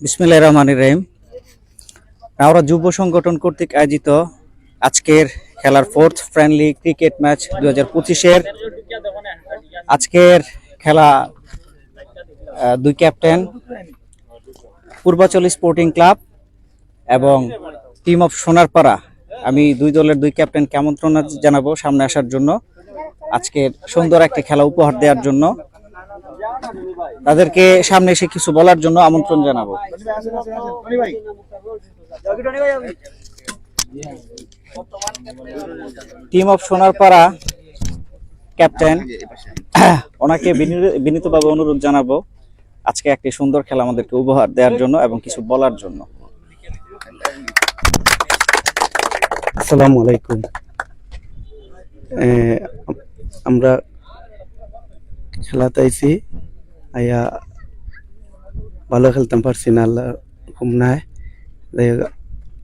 বিসমিল্লাহ রহমান রহিম। আমরা যুব সংগঠন কর্তৃক আয়োজিত আজকের খেলার ফোর্থ ফ্রেন্ডলি ক্রিকেট ম্যাচ দু হাজার পঁচিশের আজকের খেলা দুই ক্যাপ্টেন পূর্বাচল স্পোর্টিং ক্লাব এবং টিম অফ সোনারপাড়া। আমি দুই দলের দুই ক্যাপ্টেনকে আমন্ত্রণ জানাব সামনে আসার জন্য। আজকের সুন্দর একটা খেলা উপহার দেওয়ার জন্য। তাদেরকে সামনে এসে কিছু বলার জন্য আমন্ত্রণ জানাব। টিম অফ সোনারপাড়া ক্যাপ্টেন ওনাকে বিনীতভাবে অনুরোধ জানাব আজকে একটি সুন্দর খেলা আমাদেরকে উপহার দেওয়ার জন্য এবং কিছু বলার জন্য। আসসালামু আলাইকুম। আমরা খেলাতে আইছি। আইয়া ভালো খেলতাম, পারছি না, আল্লাহ হুকুম নাই।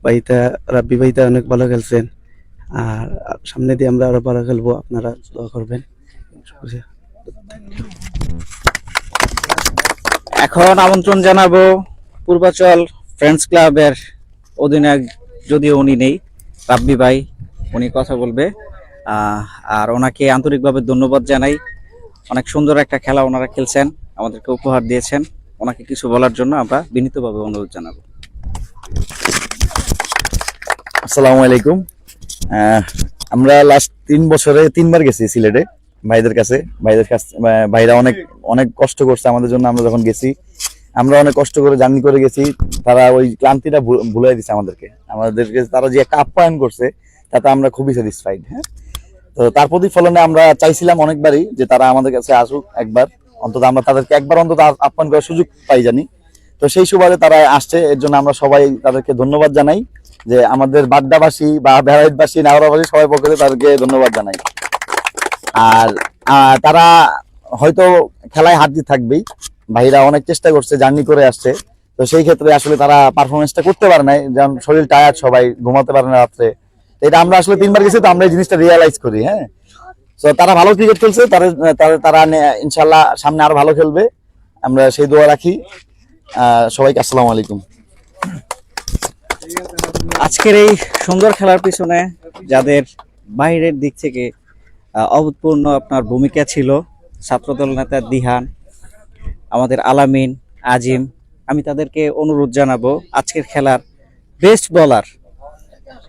বাইতা রাব্বি বাইতা অনেক ভালো খেলছেন। আর সামনে দিয়ে আমরা আরও ভালো খেলব, আপনারা দোয়া করবেন। এখন আমন্ত্রণ জানাব পূর্বাচল ফ্রেন্ডস ক্লাবের অধিনায়ক, যদিও উনি নেই, রাব্বি ভাই, উনি কথা বলবে। আর ওনাকে আন্তরিকভাবে ধন্যবাদ জানাই। অনেক সুন্দর একটা খেলা ওনারা খেলছেন। আমাদেরকে উপহার দিয়েছেন। ওনাকে কিছু বলার জন্য আমরা বিনীতভাবে অনুরোধ জানাব। আসসালামু আলাইকুম। আমরা লাস্ট তিন বছরে তিনবার গেছি সিলেটে ভাইদের কাছে। ভাইদের কাছে ভাইরা অনেক অনেক কষ্ট করছে আমাদের জন্য আমরা যখন গেছি। আমরা অনেক কষ্ট করে জার্নি করে গেছি। তারা ওই ক্লান্তিটা ভুলাই দিছে আমাদেরকে। আমাদেরকে তারা যে একটা আপ্যায়ন করছে, তাতে আমরা খুবই স্যাটিসফাইড হ্যাঁ? তো তার প্রতিফলনে আমরা চাইছিলাম অনেকবারই যে তারা আমাদের কাছে আসুক একবার। অন্তত আমরা তাদেরকে একবার অন্তত আপ্যায়ন করার সুযোগ পাই জানি। তো সেই সুবাদে তারা আসছে, এর জন্য আমরা সবাই তাদেরকে ধন্যবাদ জানাই যে আমাদের বাড্ডাবাসী বা বেড়াইতবাসী নাগরাবাসী সবাই পক্ষে তাদেরকে ধন্যবাদ জানাই। আর তারা হয়তো খেলায় হাত দিয়ে থাকবেই, ভাইরা অনেক চেষ্টা করছে, জার্নি করে আসছে। তো সেই ক্ষেত্রে আসলে তারা পারফরমেন্সটা করতে পারে নাই, যেমন শরীর টায়ার্ড সবাই ঘুমাতে পারে না রাত্রে। এটা আমরা আসলে তিনবার গেছি, তো আমরা এই জিনিসটা রিয়ালাইজ করি হ্যাঁ। তো তারা ভালো ক্রিকেট খেলছে, তারা, তারা- ইনশাল্লাহ সামনে আরও ভালো খেলবে। আমরা সেই দোয়া রাখি। সবাইকে আসসালামু আলাইকুম। আজকের এই সুন্দর খেলার পিছনে যাদের বাইরের দিক থেকে অভূতপূর্ণ আপনার ভূমিকা ছিল, ছাত্রদল নেতা দিহান, আমাদের আলামিন, আজিম, আমি তাদেরকে অনুরোধ জানাব, আজকের খেলার বেস্ট বলার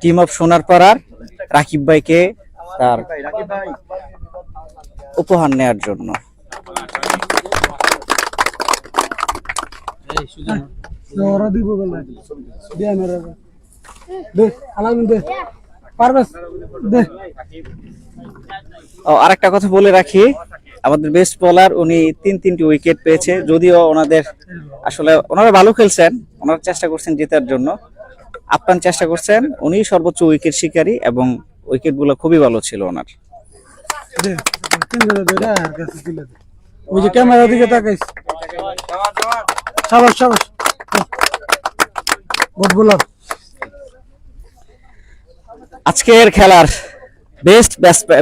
টিম অফ সোনার সোনারপাড়ার রাকিব ভাইকে তার উপহার নেয়ার জন্য। ওরা দিব বলে। দে মেরে দে আলামিন দে। পারবেস? দে। ও আরেকটা কথা বলে রাখি আমাদের বেস্ট বোলার উনি তিন তিনটি উইকেট পেয়েছে যদিও ওনাদের আসলে ওনারা ভালো খেলছেন ওনারা চেষ্টা করছেন জেতার জন্য। আপ্যান চেষ্টা করছেন উনি সর্বোচ্চ উইকেট শিকারী এবং উইকেটগুলো খুবই ভালো ছিল ওনার। আজকের খেলার বেস্ট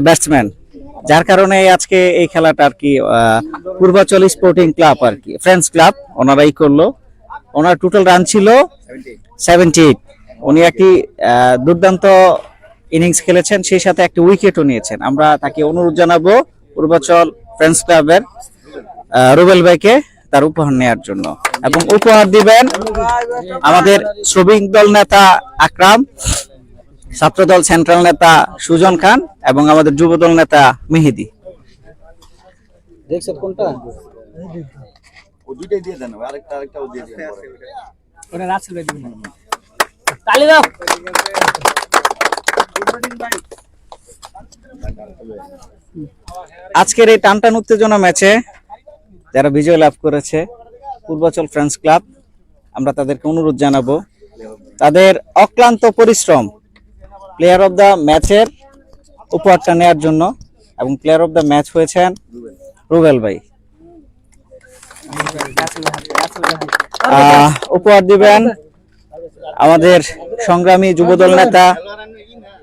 ব্যাটসম্যান যার কারণে আজকে এই খেলাটা আর কি পূর্বাচল স্পোর্টিং ক্লাব আর কি ফ্রেন্ডস ক্লাব ওনারাই করল। ওনার টোটাল রান ছিল সেভেন্টি উনি একটি দুর্দান্ত ইনিংস খেলেছেন সেই সাথে একটি উইকেটও নিয়েছেন। আমরা তাকে অনুরোধ জানাব পূর্বাচল ফ্রেন্ডস ক্লাবের রুবেল ভাইকে তার উপহার নেওয়ার জন্য। এবং উপহার দিবেন আমাদের শ্রমিক দল নেতা আকরাম ছাত্রদল সেন্ট্রাল নেতা সুজন খান এবং আমাদের যুবদল নেতা মেহেদি। দেখছেন কোনটা? দিয়ে দেন আরেকটা আরেকটাও দিয়ে দেন ওরা রাসেল ভাই দিবেন তালি দাও। আজকের এই টানটান উত্তেজনা ম্যাচে যারা বিজয় লাভ করেছে পূর্বাচল ফ্রেন্ডস ক্লাব, আমরা তাদেরকে অনুরোধ জানাব, তাদের অক্লান্ত পরিশ্রম প্লেয়ার অফ দ্য ম্যাচের উপহারটা নেওয়ার জন্য এবং প্লেয়ার অফ দ্য ম্যাচ হয়েছেন রুবেল ভাই। উপহার দিবেন আমাদের সংগ্রামী যুবদল নেতা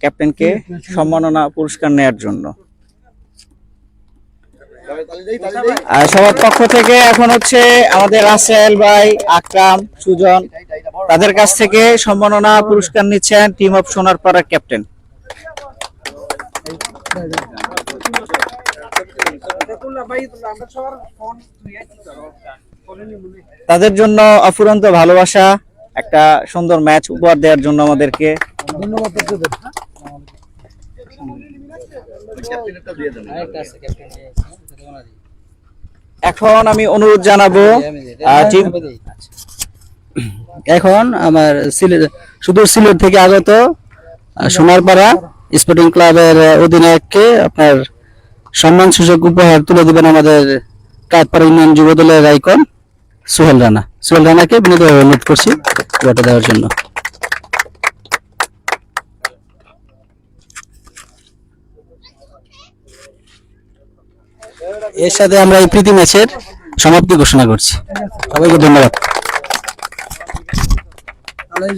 ক্যাপ্টেনকে সম্মাননা পুরস্কার নেয়ার জন্য। সবার পক্ষ থেকে এখন হচ্ছে আমাদের রাসেল ভাই, আকরাম, সুজন, তাদের কাছ থেকে সম্মাননা পুরস্কার নিচ্ছেন টিম অফ সোনার সোনারপাড়ার ক্যাপ্টেন। তাদের জন্য অফুরন্ত ভালোবাসা, একটা সুন্দর ম্যাচ উপহার দেওয়ার জন্য আমাদেরকে। ধন্যবাদ এখন আমি অনুরোধ জানাব এখন আমার সুদূর সিলেট থেকে আগত সোনারপাড়া স্পোর্টিং ক্লাবের অধিনায়ককে আপনার সম্মান সূচক উপহার তুলে দিবেন আমাদের কাঠপাড়া ইউনিয়ন যুব দলের আইকন সোহেল রানা। সোহেল রানাকে বিনীতভাবে অনুরোধ করছি দেওয়ার জন্য। এর সাথে আমরা এই প্রীতি ম্যাচের সমাপ্তি ঘোষণা করছি। সবাইকে ধন্যবাদ। আমরা